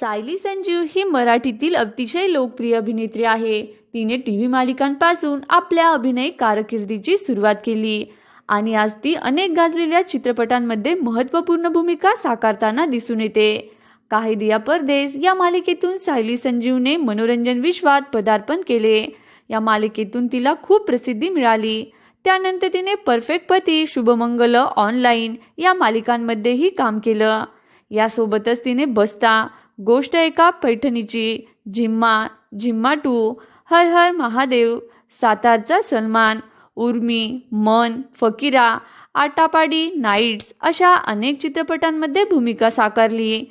सायली संजीव ही मराठीतील अतिशय लोकप्रिय अभिनेत्री आहे. तिने टी व्ही मालिकांपासून आपल्या अभिनय कारकिर्दीची सुरुवात केली आणि आज ती अनेक गाजलेल्या चित्रपटांमध्ये महत्त्वपूर्ण भूमिका साकारताना दिसून येते. काही दिया परदेस या मालिकेतून सायली संजीवने मनोरंजन विश्वात पदार्पण केले. या मालिकेतून तिला खूप प्रसिद्धी मिळाली. त्यानंतर तिने परफेक्ट पती शुभमंगल ऑनलाईन या मालिकांमध्येही काम केलं. यासोबतच तिने बस्ता गोष्ट एका पैठणीची. झिम्मा झिम्मा टू हर हर महादेव सातारचा सलमान उर्मी मन फकीरा आटापाडी नाईट्स अशा अनेक चित्रपटांमध्ये भूमिका साकारली.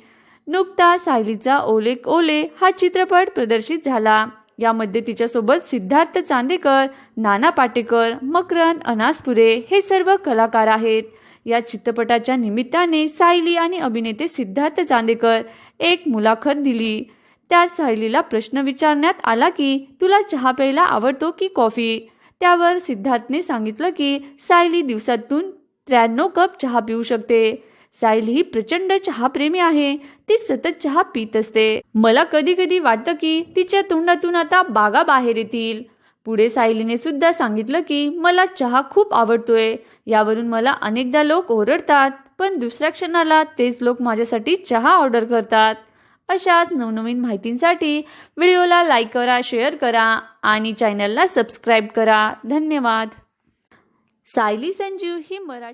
नुकता सायलीचा ओले ओले हा चित्रपट प्रदर्शित झाला. यामध्ये तिच्यासोबत सिद्धार्थ चांदेकर नाना पाटेकर मकरन अनासपुरे हे सर्व कलाकार आहेत. या चित्रपटाच्या निमित्ताने सायली आणि अभिनेते सिद्धार्थ चांदेकर एक मुलाखत दिली. त्यात सायलीला प्रश्न विचारण्यात आला की तुला चहा प्यायला आवडतो की कॉफी? त्यावर सिद्धार्थने सांगितलं की सायली दिवसातून त्र्याण्णव कप चहा पिऊ शकते. सायली ही प्रचंड चहाप्रेमी आहे. ती सतत चहा पित असते. मला कधी कधी वाटतं की तिच्या तोंडातून आता बागा बाहेर येतील. पुढे सायलीने सुद्धा सांगितलं की मला चहा खूप आवडतोय. यावरून मला अनेकदा लोक ओरडतात पण दुसऱ्या क्षणाला तेच लोक माझ्यासाठी चहा ऑर्डर करतात. अशाच नवनवीन माहितींसाठी व्हिडिओला लाईक करा शेअर करा आणि चॅनलला सबस्क्राईब करा. धन्यवाद. सायली संजीव ही मराठी